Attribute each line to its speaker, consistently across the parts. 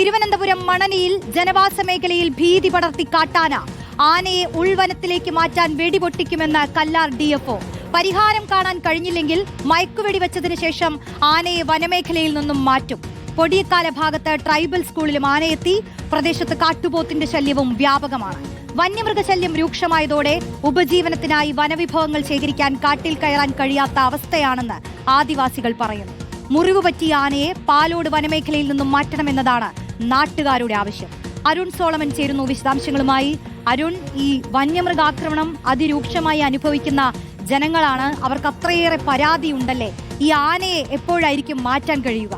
Speaker 1: തിരുവനന്തപുരം മണലിയിൽ ജനവാസ മേഖലയിൽ ഭീതി പടർത്തി കാട്ടാന. ആനയെ ഉൾവനത്തിലേക്ക് മാറ്റാൻ വെടിപൊട്ടിക്കുമെന്ന് കല്ലാർ ഡിഎഫ്ഒ. പരിഹാരം കാണാൻ കഴിഞ്ഞില്ലെങ്കിൽ മയക്കുവെടി വെച്ചതിനു ശേഷം ആനയെ വനമേഖലയിൽ നിന്നും മാറ്റും. പൊടിയക്കാല ഭാഗത്ത് ട്രൈബൽ സ്കൂളിലും ആനയെത്തി പ്രദേശത്ത് കാട്ടുപോത്തിന്റെ ശല്യവും വ്യാപകമാണ്. വന്യമൃഗശല്യം രൂക്ഷമായതോടെ ഉപജീവനത്തിനായി വനവിഭവങ്ങൾ ശേഖരിക്കാൻ കാട്ടിൽ കയറാൻ കഴിയാത്ത അവസ്ഥയാണെന്ന് ആദിവാസികൾ പറയുന്നു. മുറിവ് പറ്റിയ ആനയെ പാലോട് വനമേഖലയിൽ നിന്നും മാറ്റണമെന്നതാണ് നാട്ടുകാരുടെ ആവശ്യം. അരുൺ സോളമൻ ചേരുന്നു വിശദാംശങ്ങളുമായി. അരുൺ ഈ വന്യമൃഗാക്രമണം അതിരൂക്ഷമായി അനുഭവിക്കുന്ന ജനങ്ങളാണ്. അവർക്ക് അത്രയേറെ പരാതി ഉണ്ടല്ലേ ഈ ആനയെ എപ്പോഴായിരിക്കും മാറ്റാൻ കഴിയുക?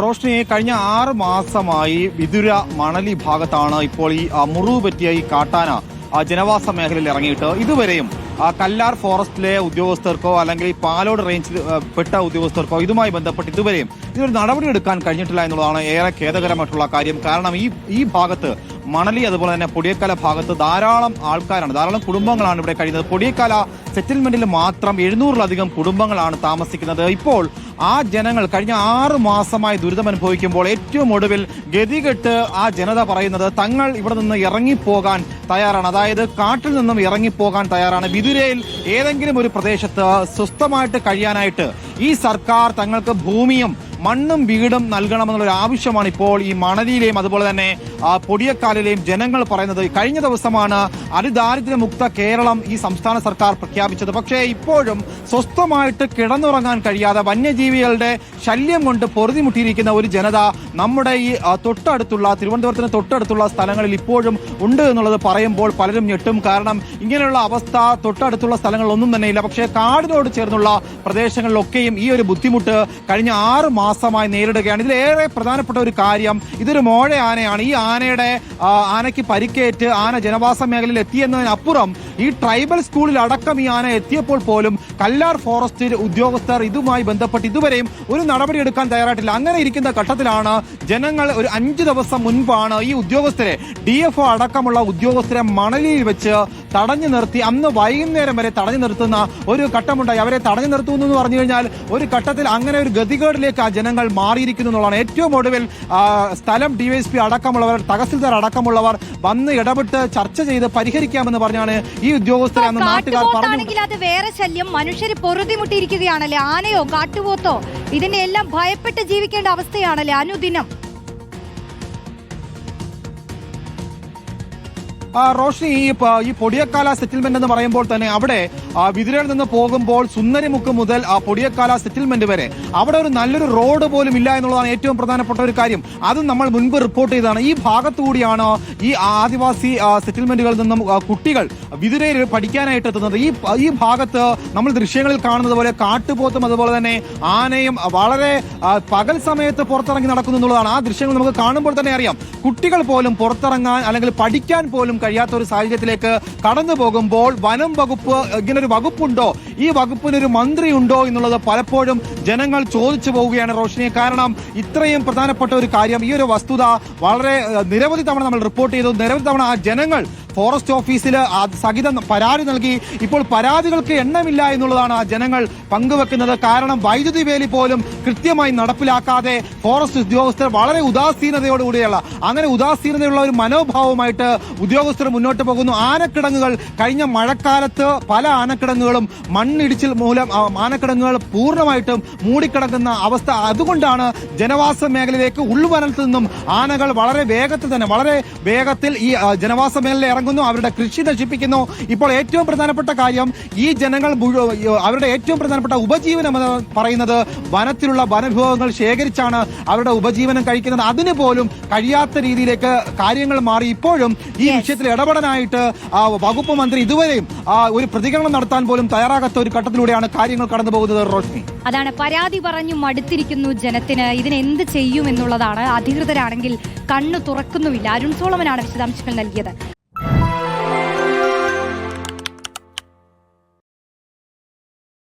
Speaker 2: റോഷ്നി കഴിഞ്ഞ ആറ് മാസമായി വിതുര മണലി ഭാഗത്താണ് ഇപ്പോൾ ഈ മുറിവ് പറ്റിയ ഈ കാട്ടാന ജനവാസ മേഖലയിൽ ഇറങ്ങിയിട്ട്. ഇതുവരെയും കല്ലാർ ഫോറസ്റ്റിലെ ഉദ്യോഗസ്ഥർക്കോ അല്ലെങ്കിൽ പാലോട് റേഞ്ചിൽ പെട്ട ഉദ്യോഗസ്ഥർക്കോ ഇതുമായി ബന്ധപ്പെട്ട് ഇതുവരെയും നടപടി എടുക്കാൻ കഴിഞ്ഞിട്ടില്ല എന്നുള്ളതാണ് ഏറെ ഖേദകരമായിട്ടുള്ള കാര്യം. കാരണം ഈ ഈ ഭാഗത്ത് മണലി അതുപോലെ തന്നെ പൊടിയക്കല ഭാഗത്ത് ധാരാളം ആൾക്കാരാണ് ധാരാളം കുടുംബങ്ങളാണ് ഇവിടെ കഴിയുന്നത്. പൊടിയക്കല സെറ്റിൽമെന്റിൽ മാത്രം എഴുന്നൂറിലധികം കുടുംബങ്ങളാണ് താമസിക്കുന്നത്. ഇപ്പോൾ ആ ജനങ്ങൾ കഴിഞ്ഞ ആറ് മാസമായി ദുരിതം അനുഭവിക്കുമ്പോൾ ഏറ്റവും ഒടുവിൽ ഗതികെട്ട് ആ ജനത പറയുന്നത് തങ്ങൾ ഇവിടെ നിന്ന് ഇറങ്ങിപ്പോകാൻ തയ്യാറാണ്. അതായത് കാട്ടിൽ നിന്നും ഇറങ്ങിപ്പോകാൻ തയ്യാറാണ്. വിതുരയിൽ ഏതെങ്കിലും ഒരു പ്രദേശത്ത് സ്വസ്ഥമായിട്ട് കഴിയാനായിട്ട് ഈ സർക്കാർ തങ്ങൾക്ക് ഭൂമിയും മണ്ണും വീടും നൽകണമെന്നുള്ള ഒരു ആവശ്യമാണ് ഇപ്പോൾ ഈ മണലിയിലെയും അതുപോലെ തന്നെ പൊടിയക്കാലിലെയും ജനങ്ങൾ പറയുന്നത്. കഴിഞ്ഞ ദിവസമാണ് അതിദാരിദ്ര്യമുക്ത കേരളം ഈ സംസ്ഥാന സർക്കാർ പ്രഖ്യാപിച്ചത്. പക്ഷേ ഇപ്പോഴും സ്വസ്ഥമായിട്ട് കിടന്നുറങ്ങാൻ കഴിയാതെ വന്യജീവികളുടെ ശല്യം കൊണ്ട് പൊറുതിമുട്ടിയിരിക്കുന്ന ഒരു ജനത നമ്മുടെ ഈ തൊട്ടടുത്തുള്ള തിരുവനന്തപുരത്തിന് തൊട്ടടുത്തുള്ള സ്ഥലങ്ങളിൽ ഇപ്പോഴും ഉണ്ട് എന്നുള്ളത് പറയുമ്പോൾ പലരും ഞെട്ടും. കാരണം ഇങ്ങനെയുള്ള അവസ്ഥ തൊട്ടടുത്തുള്ള സ്ഥലങ്ങളിലൊന്നും തന്നെ ഇല്ല. പക്ഷേ കാടിനോട് ചേർന്നുള്ള പ്രദേശങ്ങളിലൊക്കെയും ഈ ഒരു ബുദ്ധിമുട്ട് കഴിഞ്ഞ ആറ് മാസമായി നേരിടുകയാണ്. ഇതിലേറെ പ്രധാനപ്പെട്ട ഒരു കാര്യം ഇതൊരു മോഴ ആനയാണ്. ഈ ആനയുടെ ആനയ്ക്ക് പരിക്കേറ്റ് ആന ജനവാസ മേഖലയിൽ എത്തിയെന്നതിനപ്പുറം ഈ ട്രൈബൽ സ്കൂളിൽ അടക്കം ഈ ആന എത്തിയപ്പോൾ പോലും കല്ലാർ ഫോറസ്റ്റ് ഉദ്യോഗസ്ഥർ ഇതുമായി ബന്ധപ്പെട്ട് ഇതുവരെയും ഒരു നടപടി എടുക്കാൻ തയ്യാറായിട്ടില്ല. അങ്ങനെ ഇരിക്കുന്ന ഘട്ടത്തിലാണ് ജനങ്ങൾ ഒരു അഞ്ചു ദിവസം മുൻപാണ് ഈ ഉദ്യോഗസ്ഥരെ ഡി അടക്കമുള്ള ഉദ്യോഗസ്ഥരെ മണലിൽ വെച്ച് തടഞ്ഞു നിർത്തി അന്ന് വൈകുന്നേരം വരെ തടഞ്ഞു നിർത്തുന്ന ഒരു ഘട്ടമുണ്ടായി. അവരെ തടഞ്ഞു നിർത്തുന്നു എന്ന് പറഞ്ഞു കഴിഞ്ഞാൽ ഒരു ഘട്ടത്തിൽ അങ്ങനെ ഒരു ഗതികേടിലേക്ക് ആ ജനങ്ങൾ മാറിയിരിക്കുന്നു എന്നുള്ളതാണ്. ഏറ്റവും ഒടുവിൽ സ്ഥലം ഡിവൈഎസ്പി അടക്കമുള്ളവർ തഹസിൽദാർ അടക്കമുള്ളവർ വന്ന് ഇടപെട്ട് ചർച്ച ചെയ്ത് പരിഹരിക്കാമെന്ന് പറഞ്ഞാണ് ഈ ഉദ്യോഗസ്ഥരെ അന്ന് നാട്ടുകാർ പറഞ്ഞു
Speaker 1: വേറെ ശല്യം. മനുഷ്യര് പൊറുതിമുട്ടിയിരിക്കുകയാണല്ലേ? ആനയോ കാട്ടുപോത്തോ? ഇതിനെല്ലാം ഭയപ്പെട്ട് ജീവിക്കേണ്ട അവസ്ഥയാണല്ലേ അനുദിനം?
Speaker 2: ആ, റോഷ്നി ഈ പൊടിയക്കാല സെറ്റിൽമെന്റ് എന്ന് പറയുമ്പോൾ തന്നെ അവിടെ വിതുരയിൽ നിന്ന് പോകുമ്പോൾ സുന്ദരിമുക്ക് മുതൽ ആ പൊടിയക്കാല സെറ്റിൽമെന്റ് വരെ അവിടെ ഒരു നല്ലൊരു റോഡ് പോലും ഇല്ല എന്നുള്ളതാണ് ഏറ്റവും പ്രധാനപ്പെട്ട ഒരു കാര്യം. അതും നമ്മൾ മുൻപ് റിപ്പോർട്ട് ചെയ്തതാണ്. ഈ ഭാഗത്തു കൂടിയാണ് ഈ ആദിവാസി സെറ്റിൽമെന്റുകളിൽ നിന്നും ആ, കുട്ടികൾ വിതിരയിൽ പഠിക്കാനായിട്ട് എത്തുന്നത്. ഈ ഈ ഭാഗത്ത് നമ്മൾ ദൃശ്യങ്ങളിൽ കാണുന്നത് പോലെ കാട്ടുപോത്തും അതുപോലെ തന്നെ ആനയും വളരെ പകൽ സമയത്ത് പുറത്തിറങ്ങി നടക്കുന്നു എന്നുള്ളതാണ്. ആ ദൃശ്യങ്ങൾ നമുക്ക് കാണുമ്പോൾ തന്നെ അറിയാം. കുട്ടികൾ പോലും പുറത്തിറങ്ങാൻ അല്ലെങ്കിൽ പഠിക്കാൻ പോലും കഴിയാത്ത ഒരു സാഹചര്യത്തിലേക്ക് കടന്നു പോകുമ്പോൾ വനം വകുപ്പ് ഇങ്ങനെ ഒരു വകുപ്പുണ്ടോ? ഈ വകുപ്പിനൊരു മന്ത്രി ഉണ്ടോ എന്നുള്ളത് പലപ്പോഴും ജനങ്ങൾ ചോദിച്ചു പോവുകയാണ് റോഷിനി കാരണം ഇത്രയും പ്രധാനപ്പെട്ട ഒരു കാര്യം ഈ ഒരു വസ്തുത വളരെ നിരവധി തവണ നമ്മൾ റിപ്പോർട്ട് ചെയ്തു. നിരവധി തവണ ആ ജനങ്ങൾ ഫോറസ്റ്റ് ഓഫീസിൽ സഹിതം പരാതി നൽകി. ഇപ്പോൾ പരാതികൾക്ക് എണ്ണമില്ല എന്നുള്ളതാണ് ജനങ്ങൾ പങ്കുവെക്കുന്നത്. കാരണം വൈദ്യുതി വേലി പോലും കൃത്യമായി നടപ്പിലാക്കാതെ ഫോറസ്റ്റ് ഉദ്യോഗസ്ഥർ വളരെ ഉദാസീനതയോടുകൂടിയുള്ള അങ്ങനെ ഉദാസീനതയുള്ള ഒരു മനോഭാവമായിട്ട് ഉദ്യോഗസ്ഥർ മുന്നോട്ട് പോകുന്നു. ആനക്കിടങ്ങുകൾ കഴിഞ്ഞ മഴക്കാലത്ത് പല ആനക്കിടങ്ങുകളും മണ്ണിടിച്ചിൽ മൂലം ആനക്കിടങ്ങുകൾ പൂർണമായിട്ടും മൂടിക്കിടക്കുന്ന അവസ്ഥ. അതുകൊണ്ടാണ് ജനവാസ മേഖലയിലേക്ക് ഉൾവനത്തിൽ നിന്നും ആനകൾ വളരെ വേഗത്തിൽ തന്നെ വളരെ വേഗത്തിൽ ഈ ജനവാസ മേഖലയിൽ ഇറങ്ങുന്നു അവരുടെ കൃഷി നശിപ്പിക്കുന്നു. ഇപ്പോൾ ഏറ്റവും പ്രധാനപ്പെട്ട കാര്യം ഈ ജനങ്ങൾ അവരുടെ ഏറ്റവും പ്രധാനപ്പെട്ട ഉപജീവനം എന്ന് പറയുന്നത് വനത്തിലുള്ള വനവിഭവങ്ങൾ ശേഖരിച്ചാണ് അവരുടെ ഉപജീവനം കഴിക്കുന്നത്. അതിന് പോലും കഴിയാത്ത രീതിയിലേക്ക് കാര്യങ്ങൾ മാറി. ഇപ്പോഴും ഈ വിഷയത്തിൽ ഇടപെടാനായിട്ട് വകുപ്പ് മന്ത്രി ഇതുവരെയും ഒരു പ്രതികരണം നടത്താൻ പോലും തയ്യാറാകാത്ത ഒരു ഘട്ടത്തിലൂടെയാണ് കാര്യങ്ങൾ കടന്നു പോകുന്നത് റോഷ്നി.
Speaker 1: അതാണ് പരാതി പറഞ്ഞു മടുത്തിരിക്കുന്നു ജനത്തിന്. ഇതിനെന്ത് ചെയ്യും എന്നുള്ളതാണ് അധികൃതരാണെങ്കിൽ കണ്ണു തുറക്കുന്നുമില്ല. അരുൺ സോളമനാണ് വിശദാംശങ്ങൾ നൽകിയത്.